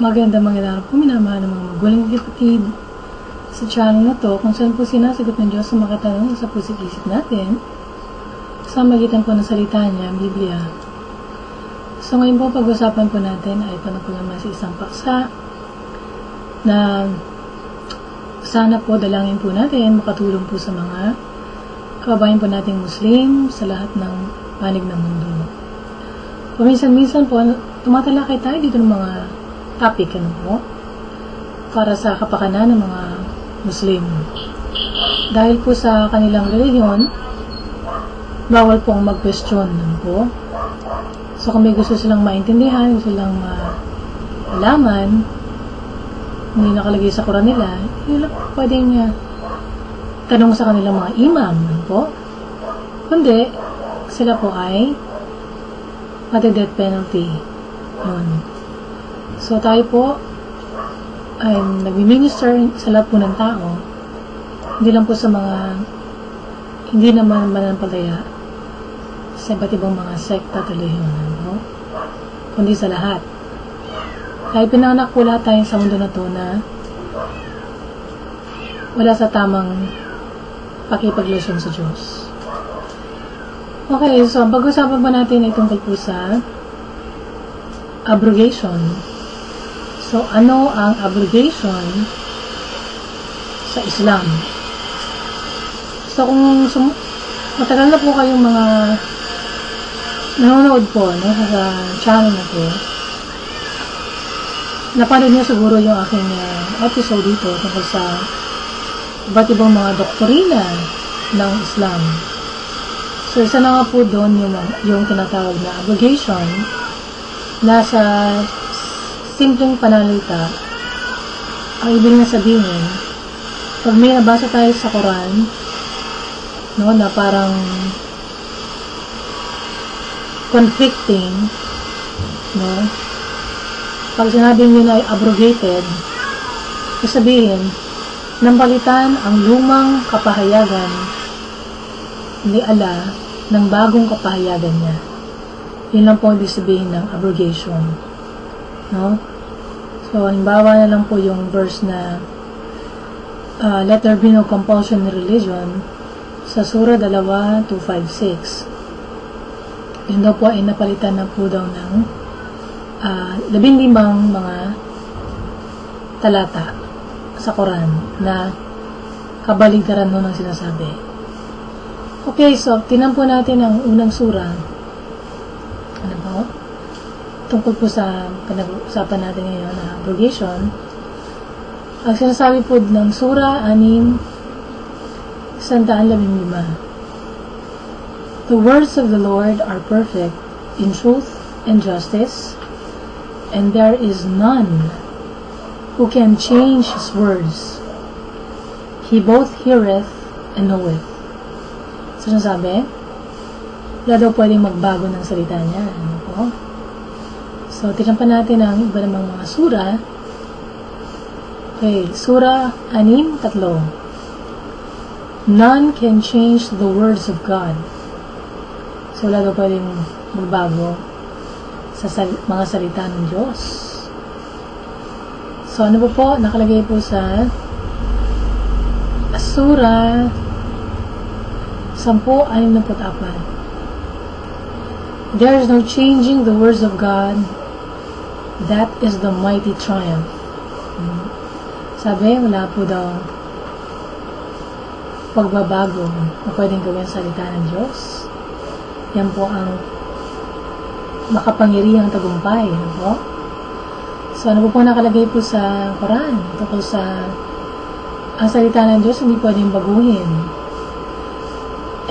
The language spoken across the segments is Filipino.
Maganda maganda po minamahal ng mga magulang kapatid sa channel na to kung saan po sinasagot ng Diyos sa mga tanong sa pusik-isip natin sa magitan po ng salita niya, Biblia. So ngayon po pag-usapan po natin ay panapol naman sa isang paksa na sana po dalangin po natin makatulong po sa mga kababayan po nating Muslim sa lahat ng panig ng mundo. Paminsan-minsan po, tumatalakay tayo dito ng mga topic ano po para sa kapakanan ng mga Muslim. Dahil po sa kanilang reliyon, bawal pong mag-question ano po. So kung may gusto silang maintindihan, gusto silang malaman, hindi nakalagay sa Quran nila, yun lang pwedeng uh, tanong sa kanilang mga imam ano po. Kundi, sila po ay mati-death penalty. Yun. So, tayo po ay nag-minister sa lahat po ng tao. Hindi lang po sa mga hindi naman mananampalaya sa iba't ibang mga sekta at relihiyon. No? Kundi sa lahat. Dahil pinanganak po lahat tayo sa mundo na to na wala sa tamang pakipaglasyon sa Diyos. Okay, so pag-usapan pa natin ay tungkol po abrogation So, ano ang obligation sa Islam? So, kung sum- matagal na po kayong mga nanonood po no, sa channel na po, napanood niyo siguro yung aking uh, episode dito tungkol sa iba't ibang mga doktrina ng Islam. So, isa na nga po doon yung, yung tinatawag na obligation na sa simpleng panalita, ang ibig na sabihin, pag may nabasa tayo sa Quran, no, na parang conflicting, no, pag sinabi nyo na ay abrogated, sabihin, nang balitan ang lumang kapahayagan ni Allah ng bagong kapahayagan niya. Yun lang po ibig sabihin ng abrogation. No? So, halimbawa na lang po yung verse na uh, let there be no compulsion in religion sa Sura 2, 256. Yun daw po ay napalitan na po daw ng uh, labindimang mga talata sa Quran na kabaligtaran nun ang sinasabi. Okay, so tinan po natin ang unang sura. Tungkol po sa pinag-uusapan natin ngayon na abrogation, ang sinasabi po ng Sura 6, 115. The words of the Lord are perfect in truth and justice, and there is none who can change his words. He both heareth and knoweth. Sinasabi, wala daw pwedeng magbago ng salita niya. Ano po? So, tignan pa natin ang iba namang mga sura. Okay, sura 6, tatlo. None can change the words of God. So, wala daw pwedeng magbago sa sal mga salita ng Diyos. So, ano po po? Nakalagay po sa Sura 10.64 There is no changing the words of God That is the mighty triumph. Sabi, wala po daw pagbabago na pwedeng gawin sa salita ng Diyos. Yan po ang makapangyarihang tagumpay. Ano po? So, ano po po nakalagay po sa Quran? Tungkol sa ang salita ng Diyos hindi pwedeng baguhin.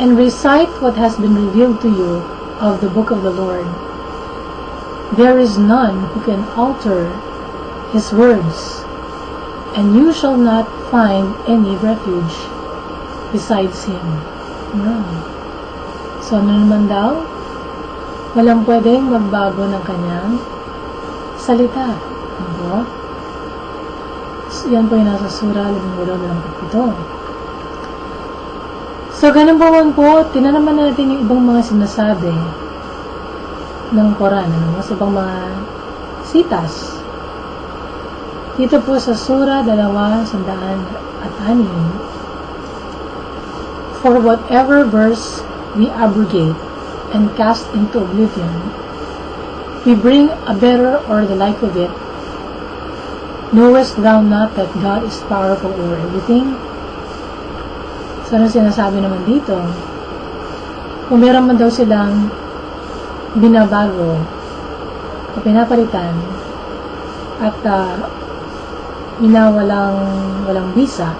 And recite what has been revealed to you of the book of the Lord There is none who can alter his words, and you shall not find any refuge besides him. No. So, ano naman daw? Walang pwedeng magbago ng kanyang salita. Ano so, yan po yung nasa sura 15-27. So, ganun po man po, tinanaman natin yung ibang mga sinasabi ng Quran, ano, sa ibang mga sitas. Dito po sa Sura 2, sandaan at anim, For whatever verse we abrogate and cast into oblivion, we bring a better or the like of it. Knowest thou not that God is powerful over everything? So, ano sinasabi naman dito? Kung meron man daw silang binabago o pinapalitan at uh, minawalang walang bisa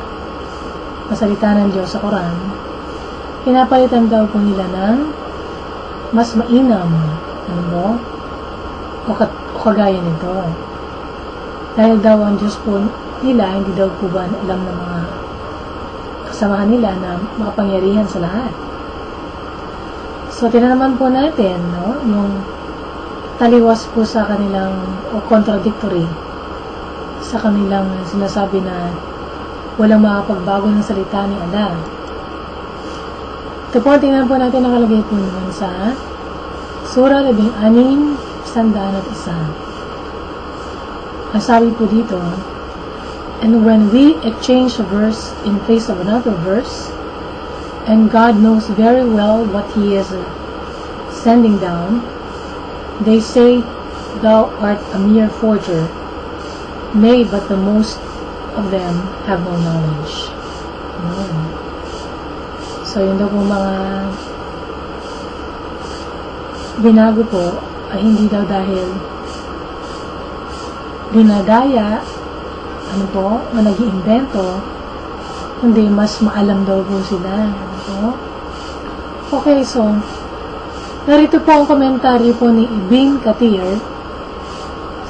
na salita ng Diyos sa Quran, pinapalitan daw po nila ng mas mainam, ano mo? O, kat, o kagaya nito. Dahil daw ang Diyos po nila, hindi daw po ba alam ng mga kasamahan nila na makapangyarihan sa lahat. So, tinanaman po natin, no, yung taliwas po sa kanilang, o contradictory, sa kanilang sinasabi na walang makapagbago ng salita ni Allah. Ito po, tingnan po natin nakalagay po naman sa Sura 16, sandaan at isa. Ang sabi po dito, And when we exchange a verse in face of another verse, and God knows very well what He is sending down, they say, Thou art a mere forger. Nay, but the most of them have no knowledge. So, yun daw po mga binago po ay hindi daw dahil dinadaya ano po, o nag iimbento kundi mas maalam daw po sila. Po? Okay, so, narito po ang komentaryo po ni Ibn Kathir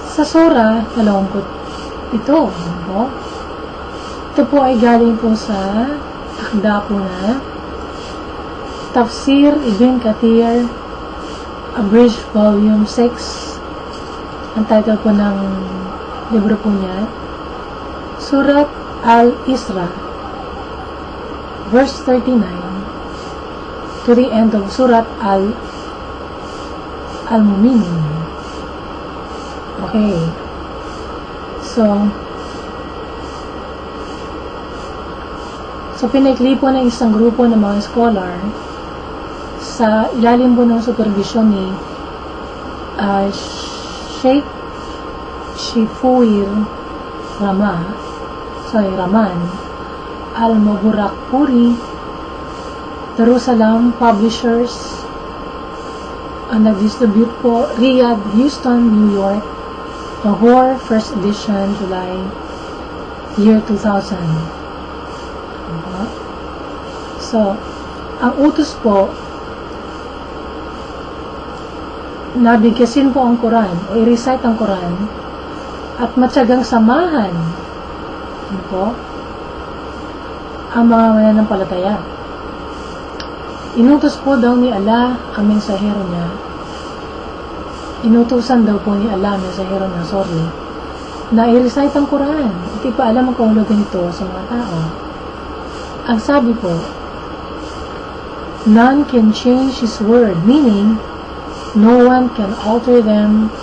sa Sura 27. Ano po? Ito po ay galing po sa akda po na Tafsir Ibn Kathir Abridged Volume 6 ang title po ng libro po niya Surat Al-Isra verse 39 to the end of Surat Al Al-Mu'minin okay. So so pinaikli po ng isang grupo ng mga scholar sa ilalim po ng supervision ni uh, Sheikh Shifuir Rama sorry, Raman Al-Mubarakpuri Jerusalem Publishers ang nag-distribute po Riyadh, Houston, New York Lahore, first edition July year 2000 diba? so ang utos po nabigyasin po ang Quran o i-recite ang Quran at matyagang samahan ano ang mga mananampalataya. Inutos po daw ni Allah ang mensahero niya. Inutusan daw po ni Allah ang mensahero niya, sorry, na i-recite ang Quran at ipaalam ang kahulugan nito sa mga tao. Ang sabi po, None can change His word, meaning, no one can alter them,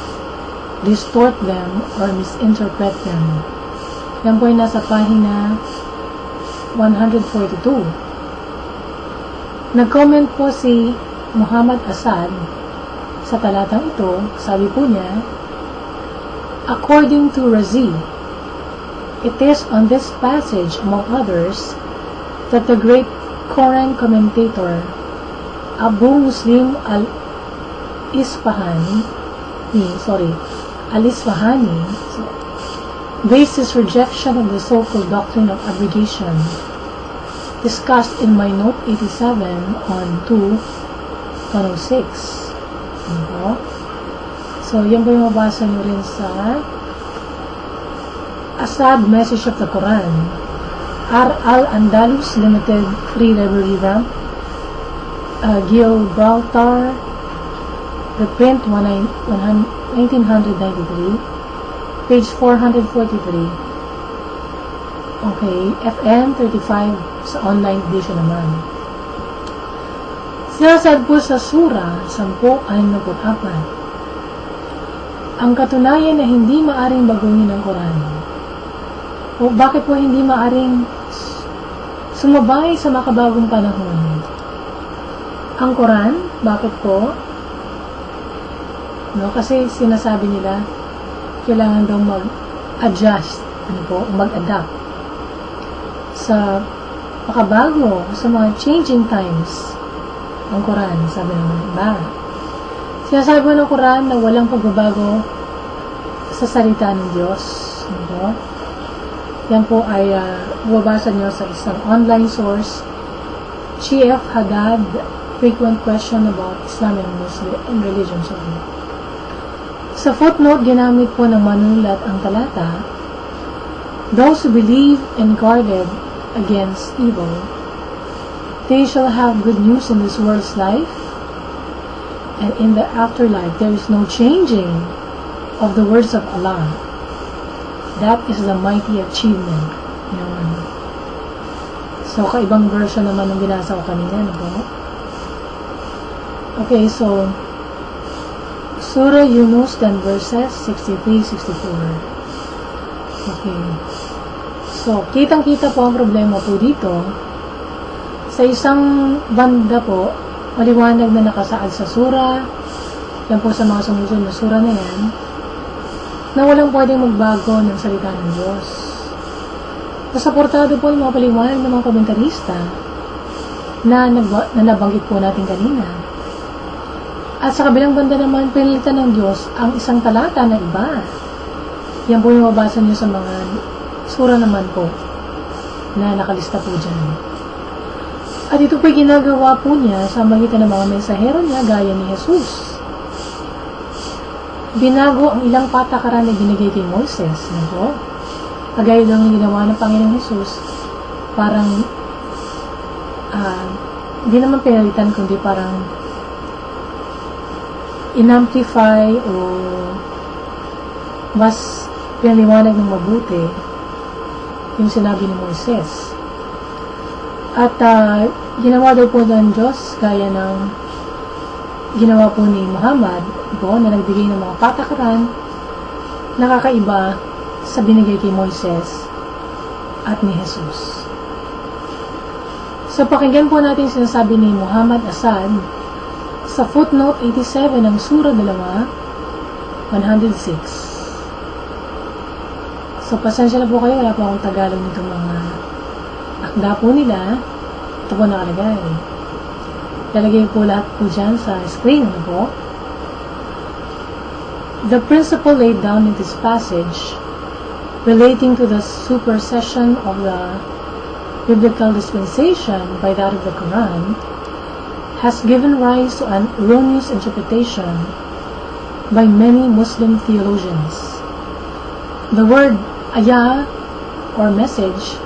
distort them, or misinterpret them. Yan po ay nasa pahina 142. Nag-comment po si Muhammad Asad sa talatang ito, sabi po niya, According to Razi, it is on this passage, among others, that the great Quran commentator Abu Muslim al-Isfahani, sorry, al-Isfahani, so, based his rejection of the so-called doctrine of abrogation discussed in my note 87 on 2 106 ano so yan po yung mabasa nyo rin sa Asad Message of the Quran? R. Al-Andalus Limited Free Library Ramp uh, Gibraltar reprint 1993 page 443. Okay, FM 35 sa online edition naman. Sinasad po sa Sura 10.64 ang katunayan na hindi maaring baguhin ng Quran O bakit po hindi maaring sumabay sa makabagong panahon? Ang Quran, bakit po? No, kasi sinasabi nila, kailangan daw mag-adjust, ano po, mag-adapt sa makabago, sa mga changing times. Ang Quran, sabi ng iba. Sinasabi ng Quran na walang pagbabago sa salita ng Diyos. Po? Yan po ay uh, mababasa nyo sa isang online source, GF Haddad, Frequent Question about Islam and Muslim Religion. Sorry. Sa footnote, ginamit po ng manulat ang talata, Those who believe and guarded against evil, they shall have good news in this world's life, and in the afterlife there is no changing of the words of Allah. That is the mighty achievement. Yun. So, kaibang version naman ng binasa ko kanina, po? Okay, so, Surah Yunus, then verses 63-64. Okay. So, kitang-kita po ang problema po dito. Sa isang banda po, maliwanag na nakasaad sa surah, yan po sa mga sumusunod na surah na yan, na walang pwedeng magbago ng salita ng Diyos. Nasaportado po yung mga paliwanag ng mga komentarista na, na nabanggit po natin kanina. At sa kabilang banda naman, pinalitan ng Diyos ang isang talata na iba. Yan po yung mabasa niyo sa mga sura naman po na nakalista po dyan. At ito po ginagawa po niya sa magitan ng mga mensahero niya gaya ni Jesus binago ang ilang patakaran na binigay kay Moises. Po? Kagaya lang yung ginawa ng Panginoong Jesus, parang, uh, hindi naman pinalitan, kundi parang inamplify o mas pinaliwanag ng mabuti yung sinabi ni Moises. At uh, ginawa daw po ng Diyos gaya ng ginawa po ni Muhammad po na nagbigay ng mga patakaran nakakaiba sa binigay kay Moises at ni Jesus. So pakinggan po natin sinasabi ni Muhammad Asad sa footnote 87 ng Sura 2, 106. So pasensya na po kayo, wala po akong Tagalog nito mga akda po nila. Ito po nakalagay. Lalagay po lahat po dyan sa screen. Ano po? The principle laid down in this passage relating to the supersession of the biblical dispensation by that of the Quran has given rise to an erroneous interpretation by many Muslim theologians. The word ayah or message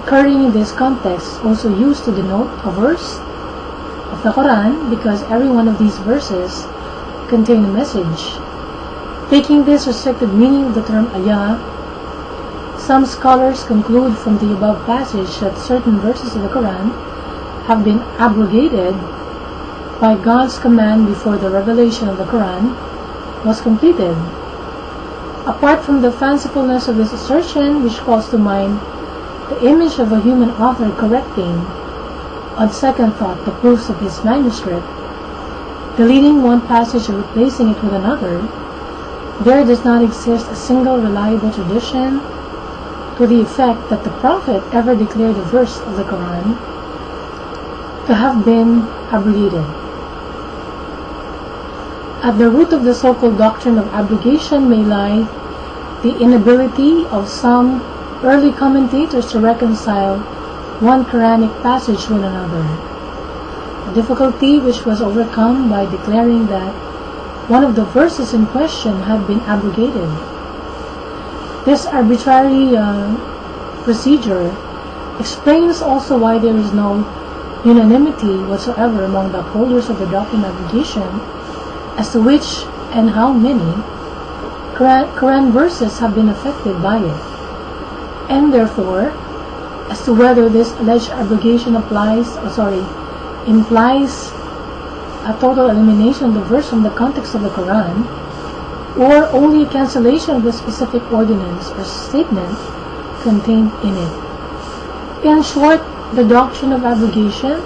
occurring in this context also used to denote a verse of the Quran because every one of these verses contain a message. Taking this restricted meaning of the term ayah, some scholars conclude from the above passage that certain verses of the Quran have been abrogated by God's command before the revelation of the Quran was completed. Apart from the fancifulness of this assertion, which calls to mind the image of a human author correcting, on second thought, the proofs of his manuscript, deleting one passage and replacing it with another, there does not exist a single reliable tradition to the effect that the Prophet ever declared a verse of the Quran to have been abrogated. At the root of the so-called doctrine of abrogation may lie the inability of some early commentators to reconcile one Quranic passage with another. A difficulty which was overcome by declaring that one of the verses in question had been abrogated. This arbitrary uh, procedure explains also why there is no unanimity whatsoever among the upholders of the doctrine of abrogation as to which and how many Quran, verses have been affected by it, and therefore as to whether this alleged abrogation applies, or sorry, implies a total elimination of the verse from the context of the Quran, or only a cancellation of the specific ordinance or statement contained in it. In short, the doctrine of abrogation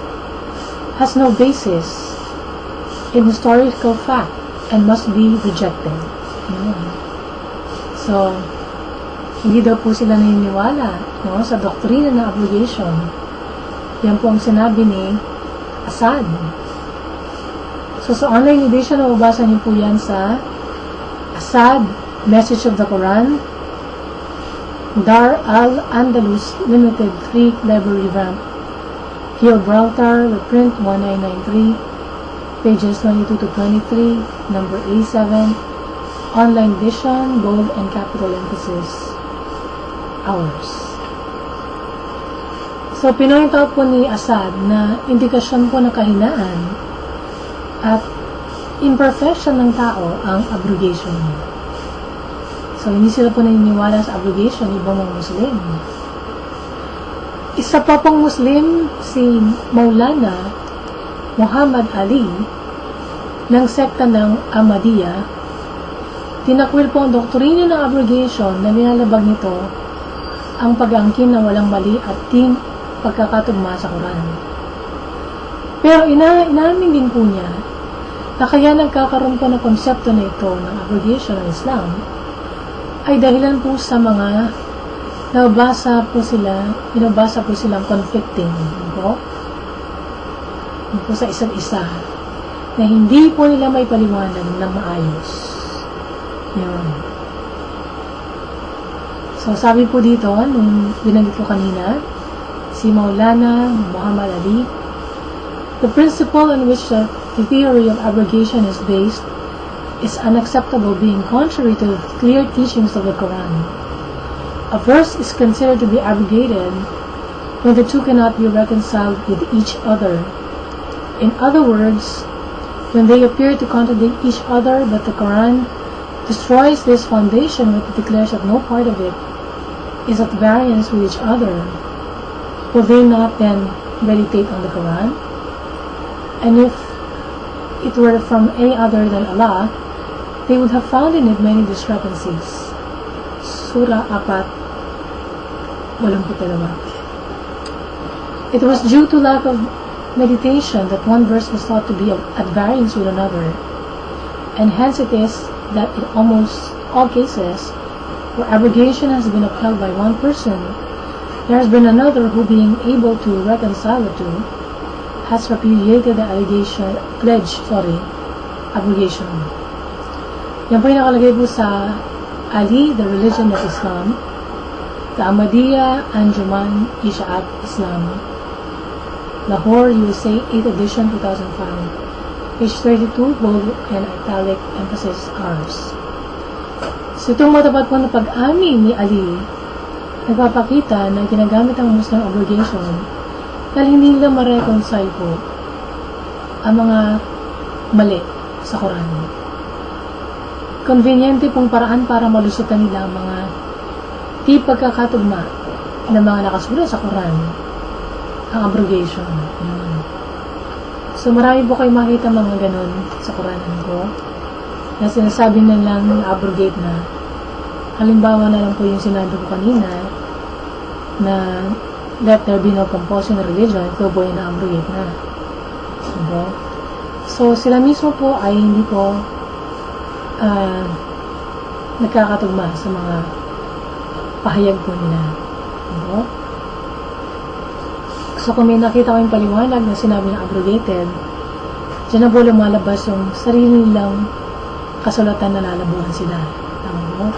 has no basis in historical fact and must be rejected. Yun. So, hindi daw po sila naniniwala no, sa doktrina ng abrogation. Yan po ang sinabi ni Assad. So, sa online edition, mababasa niyo po yan sa Assad, Message of the Quran, Dar al-Andalus Limited 3 Library Revamp, Gibraltar, reprint 1993, pages 22 to 23, number A7, online edition, bold and capital emphasis, hours. So, pinoint out po ni Assad na indikasyon po ng kahinaan at imperfection ng tao ang abrogation. So, hindi sila po naniniwala sa abrogation, ibang mga Muslim. Isa pa pong Muslim, si Maulana Muhammad Ali, ng sekta ng Ahmadiyya, tinakwil po ang doktrina ng abrogation na nilalabag nito ang pag-angkin ng walang mali at ting pagkakatugma sa Quran. Pero ina inamin din po niya na kaya nagkakaroon po ng konsepto na ito ng abrogation ng Islam ay dahilan po sa mga nabasa po sila, binabasa po silang conflicting po, po sa isa't isa na hindi po nila may paliwanag ng maayos. Yun. So, sabi po dito, nung binanggit ko kanina, si Maulana Muhammad Ali, the principle on which the theory of abrogation is based is unacceptable being contrary to the clear teachings of the Quran. A verse is considered to be abrogated when the two cannot be reconciled with each other. In other words, when they appear to contradict each other, but the Quran destroys this foundation when it declares that no part of it is at variance with each other. Will they not then meditate on the Quran? And if it were from any other than Allah, they would have found in it many discrepancies. Surah 4, 82. It was due to lack of meditation that one verse was thought to be at variance with another, and hence it is that in almost all cases where abrogation has been upheld by one person, there has been another who, being able to reconcile the two, has repudiated the allegation, pledge, sorry, abrogation. Yan po yung nakalagay po sa Ali, The Religion of Islam, the Ahmadiyya Anjuman Ishaat Islam, Lahore, USA, 8th edition, 2005. Page 32, bold and italic emphasis R's. So itong matapat po na pag-amin ni Ali, nagpapakita na ginagamit ang Muslim abrogation dahil hindi nila ma-reconcile po ang mga mali sa Quran. Conveniente pong paraan para malusutan nila ang mga di pagkakatugma ng mga nakasulat sa Quran ang abrogation. So marami po kayo makita mga ganun sa Quran ko na sinasabi na lang abrogate na halimbawa na lang po yung sinabi ko kanina na let there be no compulsion religion, ito po yung na-abrogate na. Diba? So, sila mismo po ay hindi po uh, nagkakatugma sa mga pahayag po nila. Diba? So, kung may nakita ko yung paliwanag na sinabi na abrogated, dyan na po lumalabas yung sarili nilang kasulatan na lalabuhan sila. Tama mo?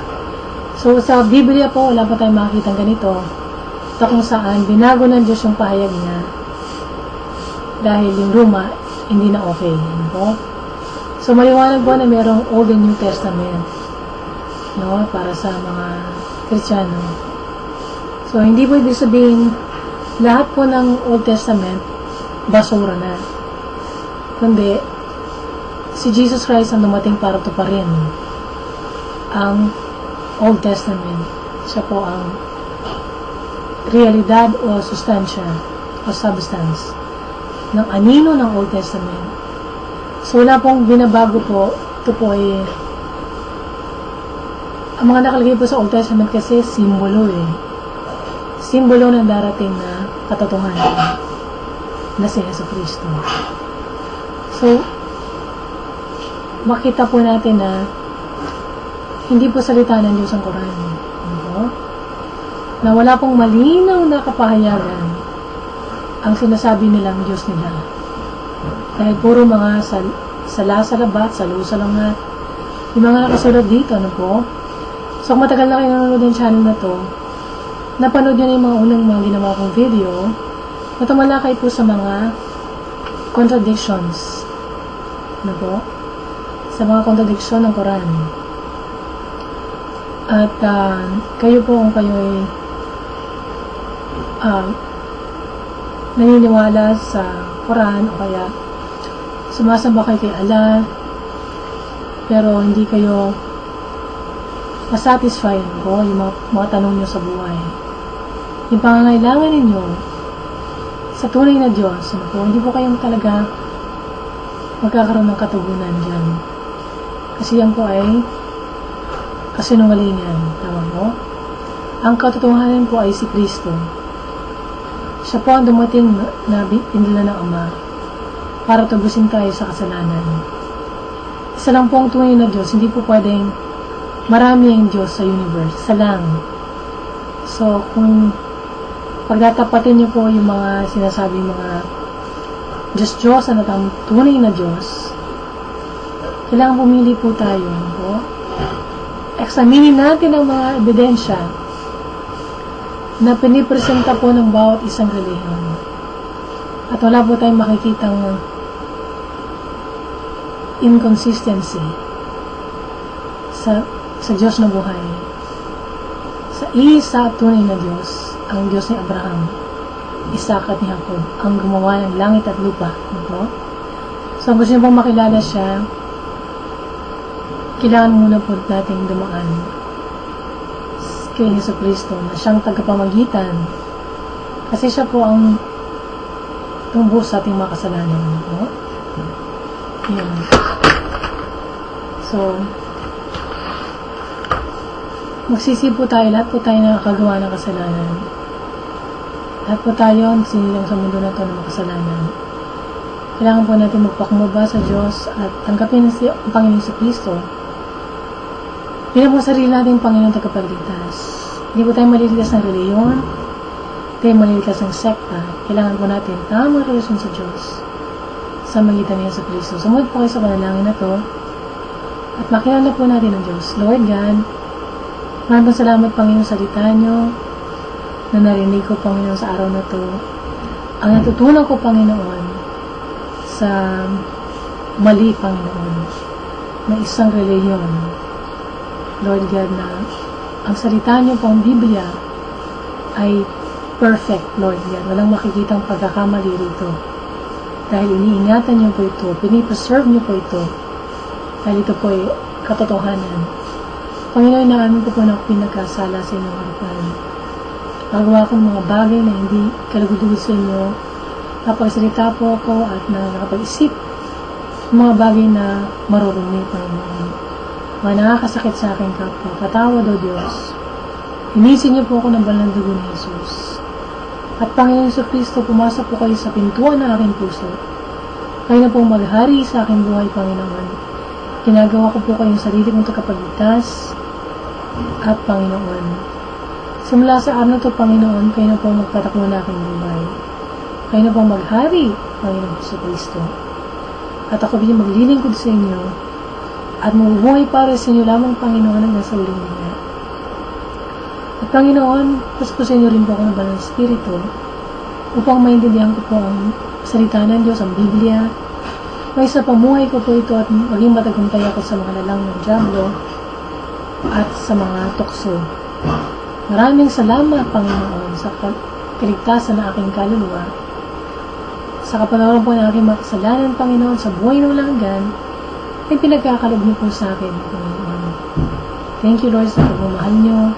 So, sa Biblia po, wala pa tayong makikita ganito. Ito kung saan, binago ng Diyos yung pahayag niya dahil yung Roma, hindi na okay. Ano po? So, maliwanag po na mayroong Old and New Testament no, para sa mga Kristiyano. So, hindi po ibig sabihin lahat po ng Old Testament basura na. Kundi, si Jesus Christ ang dumating para tuparin ang Old Testament. Siya po ang realidad o sustansya o substance ng anino ng Old Testament. So, wala pong binabago po. Ito po ay ang mga nakalagay po sa Old Testament kasi simbolo eh. simbolo ng darating na katotohanan na si Yeso Kristo. So, makita po natin na hindi po salita ng Diyos ang Quran. Po? Na wala pong malinaw na kapahayagan ang sinasabi nilang Diyos nila. Dahil puro mga sal sala sa labat, salu sa langat, yung mga nakasulat dito, ano po? So, kung matagal na kayo nanonood ng channel na to, napanood nyo na yung mga unang mga ginawa kong video, na tumalakay po sa mga contradictions. Ano po? Sa mga contradiction ng Quran. At uh, kayo po kung kayo ay uh, naniniwala sa Quran o kaya sumasamba kayo kay Allah pero hindi kayo masatisfy ko yung mga, mga tanong nyo sa buhay. Yung pangangailangan ninyo sa tunay na Diyos, ano po, hindi po kayong talaga magkakaroon ng katugunan dyan. Kasi yan po ay kasinungalingan. Tama po? Ang katotohanan po ay si Kristo. Siya po ang dumating na pinila ng Ama para tubusin tayo sa kasalanan. Isa lang po ang tunay na Diyos. Hindi po pwedeng marami ang Diyos sa universe. Isa lang. So, kung pagdatapatin niyo po yung mga sinasabi mga Diyos Diyos na tam tunay na Diyos, kailangan pumili po tayo. Po. Examinin natin ang mga ebidensya na pinipresenta po ng bawat isang relihiyon. At wala po tayong makikitang inconsistency sa sa Diyos na buhay. Sa isa at tunay na Diyos, ang Diyos ni Abraham, Isaac at ni Jacob, ang gumawa ng langit at lupa. Ano? So, gusto niyo pong makilala siya, kailangan muna po natin dumaan kay Yeso Kristo na siyang tagapamagitan kasi siya po ang tumubuhos sa ating mga kasalanan. No? Yan. So, magsisi po tayo, lahat po tayo nakakagawa ng kasalanan. Lahat po tayo, sinilang sa mundo na ito ng kasalanan. Kailangan po natin magpakumaba sa Diyos at tanggapin si ang Panginoon sa Kristo. Bilang po sarili natin Panginoon tagapagligtas. Hindi po tayo maliligtas ng reliyon, hindi tayo maliligtas ng sekta. Kailangan po natin tamang relasyon sa Diyos sa magitan niya sa Kristo. Sumunod po kayo sa panalangin na to at makilala po natin ang Diyos. Lord God, maraming salamat Panginoon sa salita niyo na narinig ko Panginoon sa araw na to. Ang natutunan ko Panginoon sa mali Panginoon na isang reliyon. Lord God na ang salita niyo po ang Biblia ay perfect, Lord God. Walang makikitang pagkakamali rito. Dahil iniingatan niyo po ito, pinipreserve niyo po ito. Dahil ito po ay katotohanan. Panginoon, naamin ko po na ako pinagkasala sa inyong harapan. Magawa ko mga bagay na hindi kalugod sa inyo. Napagsalita po ako at na nakapag-isip mga bagay na marurumi, Panginoon. Mga nakakasakit sa aking kapwa. Patawad o Diyos. Hinisin niyo po ako ng balang dugo ni Jesus. At Panginoon sa Kristo, pumasok po kayo sa pintuan ng aking puso. Kayo na pong maghari sa aking buhay, Panginoon. Ginagawa ko po kayong sarili kong tagapagligtas at Panginoon. Simula sa araw na to, Panginoon, kayo na pong magpatakbo na aking buhay. Kayo na pong maghari, Panginoon sa Kristo. At ako din maglilingkod sa inyo at mabubuhay para sa inyo lamang, Panginoon, ang nasa uling niya. At Panginoon, paspasin niyo rin po ako ng banal Espiritu upang maintindihan ko po ang salita ng Diyos, ang Biblia. May sa pamuhay ko po ito at maging matagumpay ako sa mga lalang ng Diablo at sa mga tukso. Maraming salamat, Panginoon, sa kaligtasan ng aking kaluluwa. Sa kapanawaran po ng aking mga kasalanan, Panginoon, sa buhay ng langgan, ay pinagkakalob niyo po sa akin, Panginoon. Thank you, Lord, sa pagmamahal niyo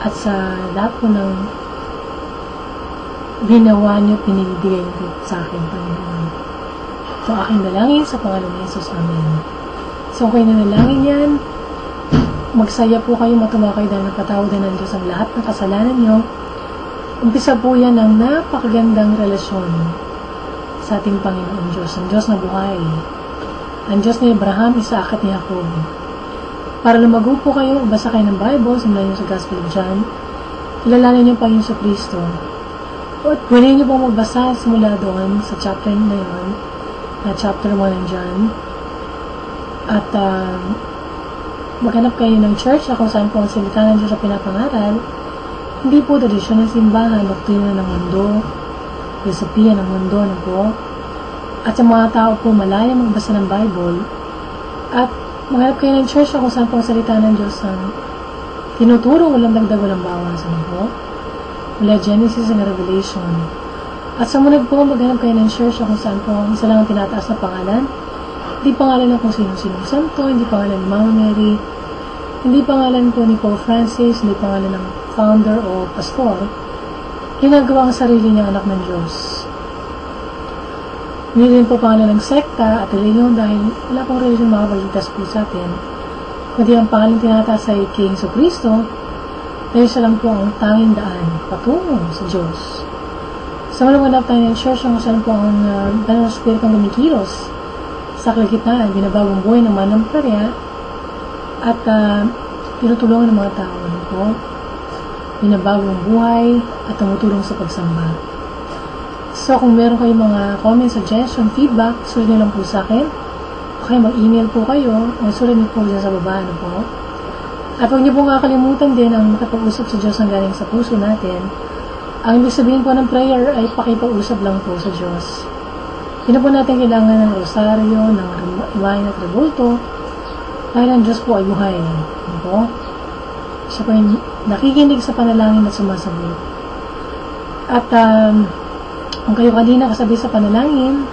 at sa lahat po ng ginawa niyo, pinibigay niyo sa akin, Panginoon. Ito aking dalangin sa pangalan ni Jesus. Amen. So, kayo na nalangin yan. Magsaya po kayo, matuwa kayo dahil napatawadan ng Diyos ang lahat ng kasalanan niyo. Umpisa po yan ng napakagandang relasyon sa ating Panginoon Diyos, ang Diyos na buhay. Ang Diyos ni Abraham, Isaac at ni Jacob. Para lumago po kayo, basa kayo ng Bible, simulan niyo sa Gospel of John, kilalanin niyo pa sa Kristo. Pwede niyo po magbasa simula doon sa chapter na yun, na chapter 1 ng John. At uh, maghanap kayo ng church na kung saan po ang salita ng Diyos sa pinapangaral, hindi po tradisyon ng simbahan, doktrina ng mundo, filosofiya ng mundo na po. At sa mga tao po malaya magbasa ng Bible, at maghanap kayo ng church na kung saan po ang salita ng Diyos ang tinuturo, walang dagdag, walang bawas. Ano po? Mula Genesis and Revelation. At sa munag po, maghanap kayo ng church na kung saan po ang isa lang ang tinataas na pangalan. Hindi pangalan ng kung sino-sino santo, hindi pangalan ni Mama Mary, hindi pangalan po ni Pope Francis, hindi pangalan ng founder o pastor. Ginagawa ang sarili niya anak ng Diyos. Hindi rin po pangalan ng sekta at reliyon dahil wala pong reliyon makapagligtas po sa atin. Kundi ang pangalan tinataas ay King So Kristo dahil siya lang po ang tanging daan patungo sa Diyos. Sa malamanap tayo ng church kung saan po ang uh, banal na spiritong gumikilos sa kalagitnaan, binabagong buhay ng manamparya at uh, tinutulungan ng mga tao. Po? Binabagong buhay at tumutulong sa pagsamba. So, kung meron kayong mga comments, suggestion, feedback, sulit nyo lang po sa akin. Okay, mag-email po kayo. O sulit nyo po dyan sa baba. Ano po? At huwag niyo po kakalimutan din ang makipag-usap sa Diyos ng galing sa puso natin. Ang ibig sabihin po ng prayer ay pakipag-usap lang po sa Diyos. Hindi po natin kailangan ng rosaryo, ng iwain at rebulto, dahil ang Diyos po ay buhay. Ano po? Siya po yung nakikinig sa panalangin at sumasagot. At um, kung kayo kanina kasabi sa panalangin,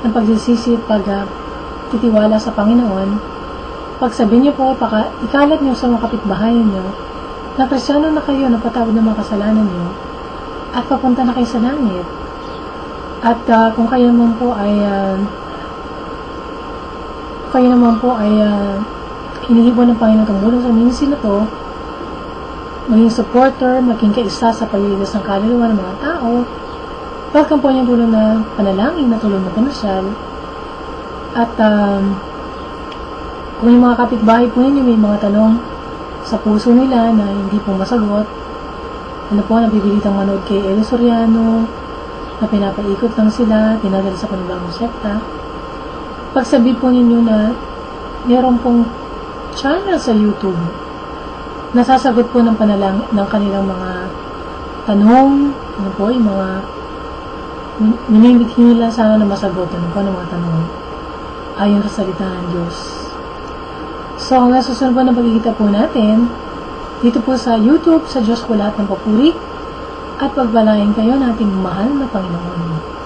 ng pagsisisi at pag uh, titiwala sa Panginoon, pagsabi niyo po, paka, ikalat niyo sa mga kapitbahayan niyo, na krisyano na kayo, napatawad ng mga kasalanan niyo, at papunta na kayo sa langit. At uh, kung kayo naman po ay uh, kayo naman po ay uh, hinihibo ng Panginoon tumulong sa ministry na to, maging supporter, maging kaisa sa pagliligtas ng kaluluwa ng mga tao, welcome po niyang tulong na panalangin na tulong na panasyal. At um, kung yung mga kapitbahay po ninyo may mga tanong sa puso nila na hindi po masagot, ano po, nabibilitang manood kay Eli Soriano, na pinapaikot lang sila, tinadala sa panibagong sekta, pagsabi po ninyo na meron pong channel sa YouTube. Nasasagot po ng panalang ng kanilang mga tanong, ano po, yung mga minimithi nila sana na masagot ano po ng mga tanong. Ayon sa salita ng Diyos. So, hanggang susunod po na pagkikita po natin, dito po sa YouTube, sa Diyos ko lahat ng papuri, at pagbalain kayo nating mahal na Panginoon.